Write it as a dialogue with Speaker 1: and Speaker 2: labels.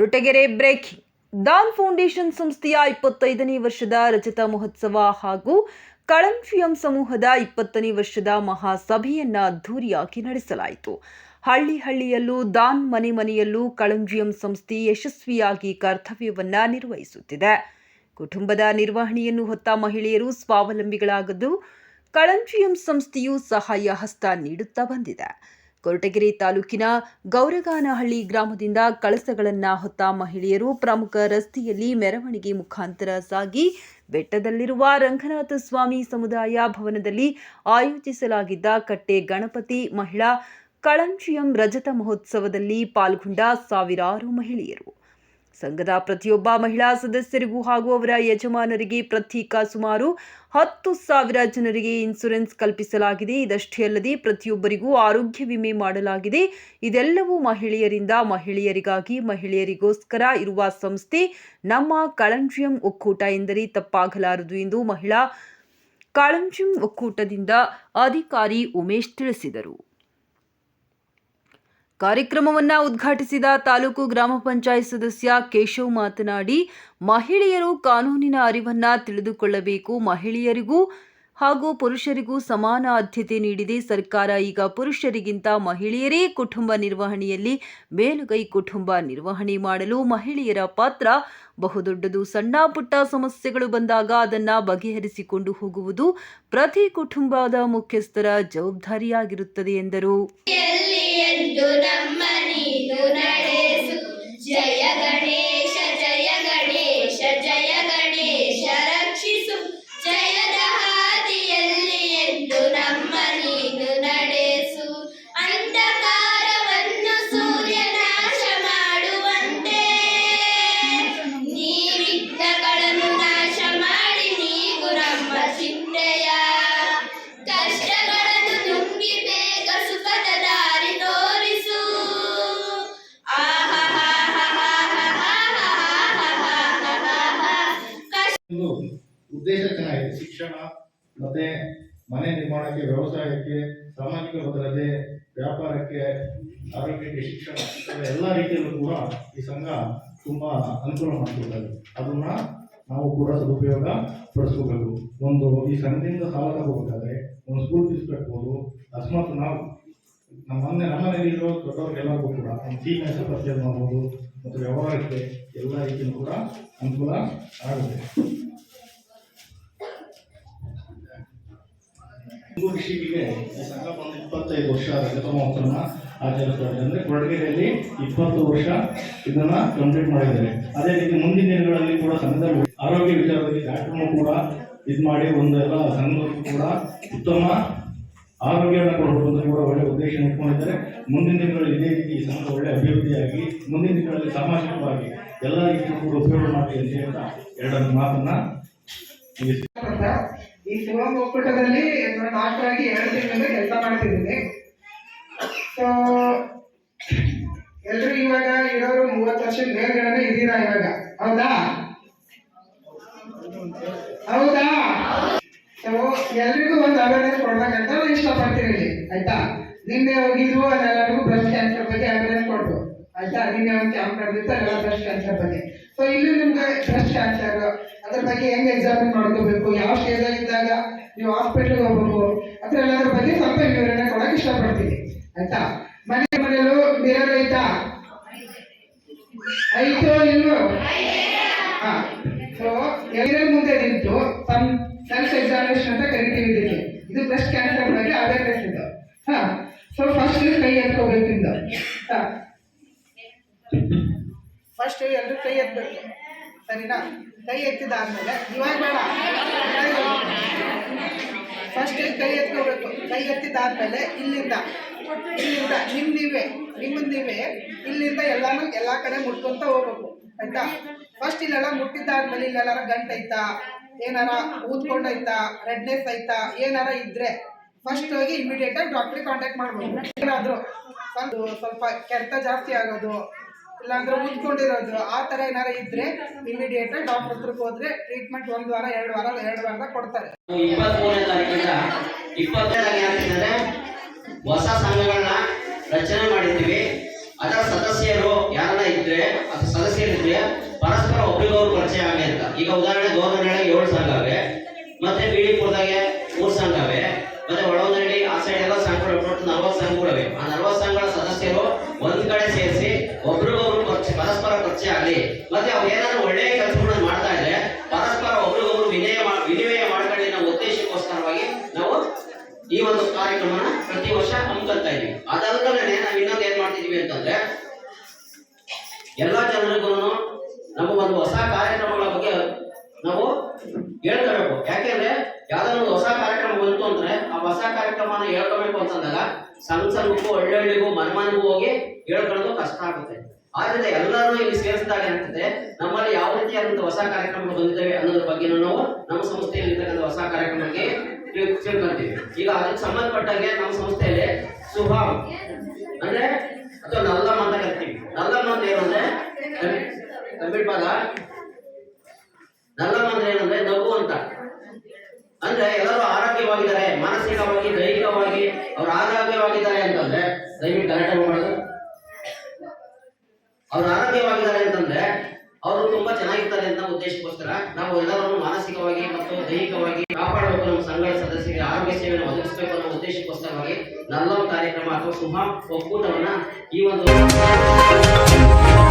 Speaker 1: Koratagere breaking than foundation ಸಂಸ್ಥೆಯ ಇಪ್ಪತ್ತೈದನೇ ವರ್ಷದ ರಜತ ಮಹೋತ್ಸವ ಹಾಗೂ ಕಳಂಫಿಯಂ ಸಮೂಹದ ಇಪ್ಪತ್ತನೇ ವರ್ಷದ ಮಹಾಸಭೆಯನ್ನ ಅದ್ದೂರಿಯಾಗಿ ನಡೆಸಲಾಯಿತು. ಹಳ್ಳಿ ಹಳ್ಳಿಯಲ್ಲೂ ದಾನ್ ಮನೆ ಮನೆಯಲ್ಲೂ ಕಳಂಜಿಯಂ ಸಂಸ್ಥೆ ಯಶಸ್ವಿಯಾಗಿ ಕರ್ತವ್ಯವನ್ನ ನಿರ್ವಹಿಸುತ್ತಿದೆ. ಕುಟುಂಬದ ನಿರ್ವಹಣೆಯನ್ನು ಹೊತ್ತ ಮಹಿಳೆಯರು ಸ್ವಾವಲಂಬಿಗಳಾಗದ್ದು ಕಳಂಜಿಯಂ ಸಂಸ್ಥೆಯು ಸಹಾಯ ಹಸ್ತ ನೀಡುತ್ತಾ ಬಂದಿದೆ. ಕೊರಟಗೆರೆ ತಾಲೂಕಿನ ಗೌರಗಾನಹಳ್ಳಿ ಗ್ರಾಮದಿಂದ ಕಳಸಗಳನ್ನ ಹೊತ್ತ ಮಹಿಳೆಯರು ಪ್ರಮುಖ ರಸ್ತೆಯಲ್ಲಿ ಮೆರವಣಿಗೆ ಮುಖಾಂತರ ಸಾಗಿ ಬೆಟ್ಟದಲ್ಲಿರುವ ರಂಗನಾಥ ಸ್ವಾಮಿ ಸಮುದಾಯ ಭವನದಲ್ಲಿ ಆಯೋಜಿಸಲಾಗಿದ್ದ ಕಟ್ಟೆ ಗಣಪತಿ ಮಹಿಳಾ ಕಳಂಚಿಯಂ ರಜತ ಮಹೋತ್ಸವದಲ್ಲಿ ಪಾಲ್ಗೊಂಡ ಸಾವಿರಾರು ಮಹಿಳೆಯರು. ಸಂಘದ ಪ್ರತಿಯೊಬ್ಬ ಮಹಿಳಾ ಸದಸ್ಯರಿಗೂ ಹಾಗೂ ಅವರ ಯಜಮಾನರಿಗೆ ಪ್ರತ್ಯೇಕ ಸುಮಾರು ಹತ್ತು ಸಾವಿರ ಜನರಿಗೆ ಇನ್ಸೂರೆನ್ಸ್ ಕಲ್ಪಿಸಲಾಗಿದೆ. ಇದಷ್ಟೇ ಅಲ್ಲದೆ ಪ್ರತಿಯೊಬ್ಬರಿಗೂ ಆರೋಗ್ಯ ವಿಮೆ ಮಾಡಲಾಗಿದೆ. ಇದೆಲ್ಲವೂ ಮಹಿಳೆಯರಿಂದ ಮಹಿಳೆಯರಿಗಾಗಿ ಮಹಿಳೆಯರಿಗೋಸ್ಕರ ಇರುವ ಸಂಸ್ಥೆ ನಮ್ಮ ಕಳಂಜಿಯಂ ಒಕ್ಕೂಟ ಎಂದರೆ ತಪ್ಪಾಗಲಾರದು ಎಂದು ಮಹಿಳಾ ಕಾಳಂಜಿಂ ಒಕ್ಕೂಟದಿಂದ ಅಧಿಕಾರಿ ಉಮೇಶ್ ತಿಳಿಸಿದರು. ಕಾರ್ಯಕ್ರಮವನ್ನ ಉದ್ಘಾಟಿಸಿದ ತಾಲೂಕು ಗ್ರಾಮ ಪಂಚಾಯತ್ ಸದಸ್ಯ ಕೇಶವ್ ಮಾತನಾಡಿ, ಮಹಿಳೆಯರು ಕಾನೂನಿನ ಅರಿವನ್ನ ತಿಳಿದುಕೊಳ್ಳಬೇಕು, ಮಹಿಳೆಯರಿಗೂ ಹಾಗೂ ಪುರುಷರಿಗೂ ಸಮಾನ ಆದ್ಯತೆ ನೀಡಿದೆ. ಸರ್ಕಾರ ಈಗ ಪುರುಷರಿಗಿಂತ ಮಹಿಳೆಯರೇ ಕುಟುಂಬ ನಿರ್ವಹಣೆಯಲ್ಲಿ ಮೇಲುಗೈ ಕುಟುಂಬ ನಿರ್ವಹಣೆ ಮಾಡಲು ಮಹಿಳೆಯರ ಪಾತ್ರ ಬಹುದೊಡ್ಡದು. ಸಣ್ಣ ಪುಟ್ಟ ಸಮಸ್ಯೆಗಳು ಬಂದಾಗ ಅದನ್ನು ಬಗೆಹರಿಸಿಕೊಂಡು ಹೋಗುವುದು ಪ್ರತಿ ಕುಟುಂಬದ ಮುಖ್ಯಸ್ಥರ ಜವಾಬ್ದಾರಿಯಾಗಿರುತ್ತದೆ ಎಂದರು.
Speaker 2: ಉದ್ದೇಶ ಚೆನ್ನಾಗಿದೆ. ಶಿಕ್ಷಣ, ಮತ್ತೆ ಮನೆ ನಿರ್ಮಾಣಕ್ಕೆ, ವ್ಯವಸಾಯಕ್ಕೆ, ಸಾಮಾಜಿಕ ಭದ್ರತೆ, ವ್ಯಾಪಾರಕ್ಕೆ, ಆರೋಗ್ಯಕ್ಕೆ, ಶಿಕ್ಷಣ ಎಲ್ಲ ರೀತಿಯಲ್ಲೂ ಕೂಡ ಈ ಸಂಘ ತುಂಬಾ ಅನುಕೂಲ ಮಾಡಿಕೊಡ್ತದೆ. ಅದನ್ನ ನಾವು ಕೂಡ ಸದುಪಯೋಗ ಪಡಿಸ್ಕೋಬೇಕು. ಒಂದು ಈ ಸಂಘದಿಂದ ಸಾಲ ತಗೋಬೇಕಾದ್ರೆ ಒಂದು ಸ್ಕೂಲ್ ಫೀಸ್ ಕಟ್ಬೋದು. ಅಕಸ್ಮಾತ್ ನಾವು ನಮ್ಮ ಮನೆ, ನಮ್ಮ ಮನೆಯಲ್ಲಿರೋ ದೊಡ್ಡವ್ರಿಗೆಲ್ಲರಿಗೂ ಕೂಡ ನಮ್ಮ ಟೀಮ್ ಹೆಸರು ಪರ್ಚೇಸ್ ಮಾಡ್ಬೋದು. ಮತ್ತು ವ್ಯವಹಾರಕ್ಕೆ ಎಲ್ಲ ರೀತಿಯಲ್ಲೂ ಕೂಡ ಅನುಕೂಲ ಆಗುತ್ತೆ. ಈ ಸಂಘ ಒಂದು ಇಪ್ಪತ್ತೈದು ವರ್ಷ ರಜತ ಮಹೋತ್ಸವನ ಆಚರಿಸ್ತಾ ಇದೆ ಅಂದರೆ ಕೊರಟಗೆರೆಯಲ್ಲಿ ಇಪ್ಪತ್ತು ವರ್ಷ ಇದನ್ನ ಕಂಪ್ಲೀಟ್ ಮಾಡಿದ್ದಾರೆ. ಅದೇ ರೀತಿ ಮುಂದಿನ ದಿನಗಳಲ್ಲಿ ಕೂಡ ಸಂಘದಲ್ಲಿ ಆರೋಗ್ಯ ವಿಚಾರದಲ್ಲಿ ಕಾರ್ಯಕ್ರಮ ಕೂಡ ಇದು ಮಾಡಿ ಒಂದೆಲ್ಲ ಸಂಘಕ್ಕೂ ಕೂಡ ಉತ್ತಮ ಆರೋಗ್ಯವನ್ನು ಕೊಡಬೇಕು ಕೂಡ ಒಳ್ಳೆ ಉದ್ದೇಶ ಇಟ್ಕೊಂಡಿದ್ದಾರೆ. ಮುಂದಿನ ದಿನಗಳಲ್ಲಿ ಇದೇ ರೀತಿ ಸಂಘ ಒಳ್ಳೆ ಅಭಿವೃದ್ಧಿಯಾಗಿ, ಮುಂದಿನ ದಿನಗಳಲ್ಲಿ ಸಾಮಾಜಿಕವಾಗಿ ಎಲ್ಲ ರೀತಿಯೂ ಕೂಡ ಉಪಯೋಗ ಮಾಡಿ ಅಂತ ಹೇಳ್ತಾ ಎರಡನ್ನು ಮಾತನ್ನ
Speaker 3: ಈ ಶಿವಮ್ ಒಕ್ಕೂಟದಲ್ಲಿ ನಾನು ಆಗಿ ಎರಡು ತಿಂಗಳಿಂದ ಕೆಲಸ ಮಾಡ್ತಿದ್ದೀನಿ. ಸೊ ಎಲ್ರು ಇವಾಗ ಇರೋರು ಮೂವತ್ತು ವರ್ಷ ಮೇಲ್ಗಡೆ ಇದ್ದೀರಾ ಇವಾಗ? ಹೌದಾ? ಹೌದಾ? ಸೊ ಎಲ್ರಿಗೂ ಒಂದು ಅವೇರ್ನೆಸ್ ಕೊಡ್ಬೇಕಂತ ನಾನು ಇಷ್ಟಪಡ್ತೀನಿ. ಆಯ್ತಾ? ನಿನ್ನೆ ಹೋಗಿದ್ರು ಅದೆಲ್ಲರಿಗೂ ಬ್ರೆಸ್ಟ್ ಕ್ಯಾನ್ಸರ್ ಬಗ್ಗೆ ಅವೇರ್ನೆಸ್ ಕೊಟ್ಟು ಆಯ್ತಾ? ನಿನ್ನೆ ಒಂದು ಕ್ಯಾಂಪ್ ನಡೆದಿತ್ತು ಅಲ್ಲೆಲ್ಲ ಬ್ರೆಸ್ಟ್ ಕ್ಯಾನ್ಸರ್ ಬಗ್ಗೆ. ಸೊ ಇಲ್ಲಿ ನಿಮ್ಗೆ ಬ್ರೆಸ್ಟ್ ಕ್ಯಾನ್ಸರ್ ಅದ್ರ ಬಗ್ಗೆ ಹೆಂಗ್ ಎಕ್ಸಾಮಿನ್ ಮಾಡ್ಕೋಬೇಕು? ಯಾವ ಸ್ಟೇಜ್ ಇದ್ದಾಗ ನೀವು ಹಾಸ್ಪಿಟ್ಲಿಗೆ ಹೋಗ್ಬೇಕು? ಅದ್ರ ಬಗ್ಗೆ ಸ್ವಲ್ಪ ವಿವರಣೆ ಕೊಡಕ್ ಇಷ್ಟಪಡ್ತೀನಿ. ಆಯ್ತಾ? ಮನೆ ಮನೆಯಲ್ಲೂ ಮಿರರ್ ಐತಾ? ಐತೋ ಇಲ್ವೋ? ಹಾ. ಸೊ ಎಲ್ಲರ ಮುಂದೆ ನಿಂತು ತಮ್ ಸೆಲ್ಫ್ ಎಕ್ಸಾಮಿನೇಷನ್ ಅಂತ ಕರಿತೀವಿ ಇದಕ್ಕೆ. ಇದು ಬ್ರೆಸ್ಟ್ ಕ್ಯಾನ್ಸರ್ ಬಗ್ಗೆ ಅವೇರ್ನೆಸ್ ಇದು. ಸೊ ಫಸ್ಟ್ ಕೈ ಎತ್ಕೋಬೇಕು ಇದು. ಫಸ್ಟ್ ಎಲ್ಲರೂ ಕೈ ಎತ್ತಬೇಕು ಸರಿನಾ? ಕೈ ಎತ್ತಿದಾದ್ಮೇಲೆ, ಇವಾಗ ಬೇಡ. ಫಸ್ಟ್ ಕೈ ಎತ್ಕೋಬೇಕು? ಕೈ ಎತ್ತಿದಾದ್ಮೇಲೆ ಇಲ್ಲಿಂದ. ಇಲ್ಲಿಂದ ನಿಮ್ ನೀವೇ ನಿಮ್ಮ ನೀವೇ ಇಲ್ಲಿಂದ ಎಲ್ಲಾನು ಎಲ್ಲಾ ಕಡೆ ಮುಟ್ಕೊಂತ ಹೋಗ್ಬೇಕು. ಆಯ್ತಾ? ಫಸ್ಟ್ ಇಲ್ಲೆಲ್ಲ ಮುಟ್ಟಿದ್ದಾದ್ಮೇಲೆ ಇಲ್ಲೆಲ್ಲಾರ ಗಂಟು ಐತಾ ಏನಾರ ಊದ್ಕೊಂಡೈತಾ ರೆಡ್ನೆಸ್ ಐತಾ ಏನಾರ ಇದ್ರೆ ಫಸ್ಟ್ ಹೋಗಿ ಇಮಿಡಿಯೇಟ್ ಆಗಿ ಡಾಕ್ಟ್ರಿಗೆ ಕಾಂಟ್ಯಾಕ್ಟ್ ಮಾಡ್ಬೋದು. ಏನಾದ್ರು ಸ್ವಲ್ಪ ಕೆರೆತ ಜಾಸ್ತಿ ಆಗೋದು ಇಲ್ಲಾಂದ್ರೆ ಉತ್ಕೊಂಡಿರೋದು. ಆ ತರ ಏನಾರ ಇದ್ರೆ ಇಮಿಡಿಯೇಟ್ ಆಗಿ ಡಾಕ್ಟರ್ ಹತ್ರಕ್ಕೆ ಹೋದ್ರೆ ಟ್ರೀಟ್ಮೆಂಟ್ ಒಂದು ವಾರ, ಎರಡು ವಾರ ಎರಡು ವಾರದ ಕೊಡ್ತಾರೆ.
Speaker 4: ಇಪ್ಪತ್ಮೂರನೇ ಹೊಸ ಸಂಘಗಳನ್ನ ರಚನೆ ಮಾಡಿದ್ದೀವಿ. ಅದರ ಸದಸ್ಯರು ಯಾರನ್ನ ಇದ್ರೆ ಅದು ಸದಸ್ಯರಿದ್ರೆ ಪರಸ್ಪರ ಒಬ್ರಿಗೊಬ್ರು ಪರಿಚಯ ಆಗಲಿ ಅಂತ ಈಗ ಉದಾಹರಣೆ ಗೌರ್ಮೆಂಟ್ ಏಳು ಸಂಘ ಹಮ್ಮಿಕೊಳ್ತಾ ಇದೀವಿ ನಾವು ಇನ್ನೊಂದು ಏನ್ ಮಾಡ್ತಿದೀವಿ ಅಂತಂದ್ರೆ, ಎಲ್ಲಾ ಜನರಿಗೂ ನಮ್ಮ ಒಂದು ಹೊಸ ಕಾರ್ಯಕ್ರಮಗಳ ಬಗ್ಗೆ ನಾವು ಹೇಳ್ಕೋಬೇಕು. ಯಾಕೆಂದ್ರೆ ಯಾವ್ದಾದ್ರು ಹೊಸ ಕಾರ್ಯಕ್ರಮ ಬಂತು ಅಂದ್ರೆ ಆ ಹೊಸ ಕಾರ್ಯಕ್ರಮನ ಹೇಳ್ಕೋಬೇಕು ಅಂತಂದಾಗ ಸಣ್ಣ ಸಣ್ಣಕ್ಕೂ ಹಳ್ಳಿಗೂ ಮನಮನೆಗೂ ಹೋಗಿ ಹೇಳ್ಕೊಳ್ಳೋದು ಕಷ್ಟ ಆಗುತ್ತೆ. ಆದ್ರಿಂದ ಎಲ್ಲರೂ ಇಲ್ಲಿ ಸೇರಿಸಿದಾಗ ಏನಾಗ್ತದೆ ನಮ್ಮಲ್ಲಿ ಯಾವ ರೀತಿಯಾದಂತಹ ಹೊಸ ಕಾರ್ಯಕ್ರಮಗಳು ಬಂದಿದ್ದಾವೆ ಅನ್ನೋದ್ರ ಬಗ್ಗೆ ನಾವು ನಮ್ಮ ಸಂಸ್ಥೆಯಲ್ಲಿ ಹೊಸ ಕಾರ್ಯಕ್ರಮಕ್ಕೆ ತಿಳ್- ತಿಳ್ಕೊಂತೀವಿ. ಈಗ ಅದಕ್ಕೆ ಸಂಬಂಧಪಟ್ಟಂಗೆ ನಮ್ಮ ಸಂಸ್ಥೆಯಲ್ಲಿ ಸುಭಾವ್ ಅಂದ್ರೆ, ಅಥವಾ ನಲ್ಲಮ್ಮ ಅಂತ ಕರಿತೀವಿ ನಲ್ಲಮ್ಮ ಅಂದ್ರೆ ಏನಂದ್ರೆ ತಮಿಳ್ ಪದ. ನಲ್ಲಮ್ಮ ಅಂದ್ರೆ ಏನಂದ್ರೆ, ನಗು ಅಂತ. ಅಂದ್ರೆ, ಎಲ್ಲರೂ ಆರೋಗ್ಯವಾಗಿದ್ದಾರೆ, ಮಾನಸಿಕವಾಗಿ, ದೈಹಿಕವಾಗಿ, ಅವ್ರು ಆರೋಗ್ಯವಾಗಿದ್ದಾರೆ ಅಂತಂದ್ರೆ, ದಯವಿಟ್ಟು ಗಲಾಟೆ ಮಾಡೋದು ಅವ್ರು ಆರೋಗ್ಯವಾಗಿದ್ದಾರೆ ಅಂತಂದ್ರೆ ಅವರು ತುಂಬಾ ಚೆನ್ನಾಗಿರ್ತಾರೆ ಅಂತ ಉದ್ದೇಶಕ್ಕೋಸ್ಕರ ನಾವು ಎಲ್ಲರನ್ನು ಮಾನಸಿಕವಾಗಿ ಮತ್ತು ದೈಹಿಕವಾಗಿ ಕಾಪಾಡಬೇಕು ನಮ್ಮ ಸಂಘದ ಸದಸ್ಯರಿಗೆ ಆರೋಗ್ಯ ಸೇವೆಯನ್ನು ಒದಗಿಸಬೇಕು ಅನ್ನೋ ಉದ್ದೇಶಕ್ಕೋಸ್ಕರವಾಗಿ ನಲ್ಲಂ ಕಾರ್ಯಕ್ರಮ ಅಥವಾ ಶುಭ ಒಕ್ಕೂಟವನ್ನ ಈ ಒಂದು